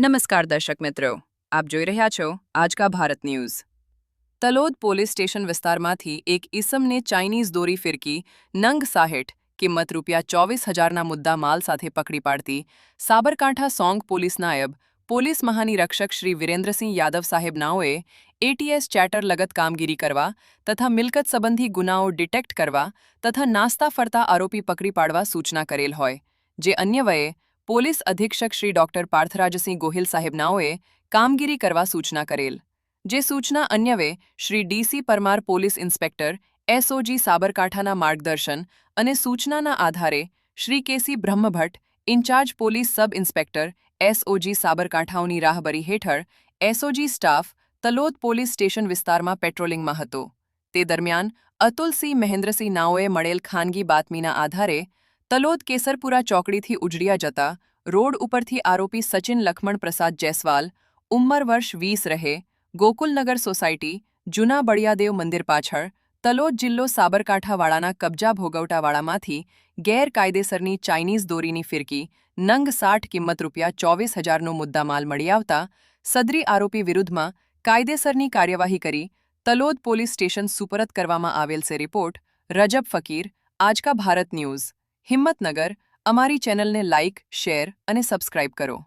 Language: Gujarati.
नमस्कार दर्शक मित्रों आप જોઈ રહ્યા છો આજ કા Bharat news Talod police station વિસ્તારમાંથી એક ઈસમને ચાઈનીઝ દોરી ફિરકી નંગ સાહેઠ કિંમત રૂપિયા 24000 ના મુદ્દામાલ સાથે પકડી પાડતી સાબરકાંઠા સોંગ પોલીસ નાયબ પોલીસ મહાનિ રક્ષક શ્રી વિરેન્દ્રસિંહ યાદવ સાહેબ નાઓએ એટીએસ ચેટર લગત કામગીરી કરવા તથા મિલકત સંબંધિત ગુનાઓ ડિટેક્ટ કરવા તથા નાસ્તા ફરતા આરોપી પકડી પાડવા સૂચના કરેલ હોય જે અન્ય વયે પોલીસ અધિક્ષક શ્રી ડોક્ટર પાર્થરાજસિંહ ગોહિલ સાહેબનાઓએ કામગીરી કરવા સૂચના કરેલ જે સૂચના અન્યવે Shri DC Parmar police inspector SOG સાબરકાંઠાના માર્ગદર્શન અને સૂચનાના આધારે Shri KC Brahmbhatt in-charge police sub inspector SOG સાબરકાંઠાઓની રાહબરી હેઠળ SOG staff Talod police station વિસ્તારમાં પેટ્રોલિંગમાં હતો તે દરમિયાન અતુલસિંહ મહેન્દ્રસિંહ નાઓએ મળેલ ખાનગી બાતમીના આધારે તલોદ કેસરપુરા ચોકડીથી ઉજડિયા જતા રોડ ઉપરથી આરોપી સચિન લખમણ પ્રસાદ જયસ્વાલ ઉંમર વર્ષ વીસ રહે ગોકુલનગર સોસાયટી જૂના બળિયાદેવ મંદિર પાછળ તલોદ જિલ્લો સાબરકાંઠાવાળાના કબજા ભોગવટાવાળામાંથી ગેરકાયદેસરની ચાઇનીઝ દોરીની ફિરકી નંગ સાઠ કિંમત રૂપિયા ચોવીસ હજારનો મુદ્દામાલ મળી આવતા સદરી આરોપી વિરુદ્ધમાં કાયદેસરની કાર્યવાહી કરી તલોદ પોલીસ સ્ટેશન સુપરત કરવામાં આવેલ છે રિપોર્ટ રજબ ફકીર આજકા ભારત ન્યૂઝ હિંમતનગર અમારી ચેનલને લાઇક શેર અને સબસ્ક્રાઇબ કરો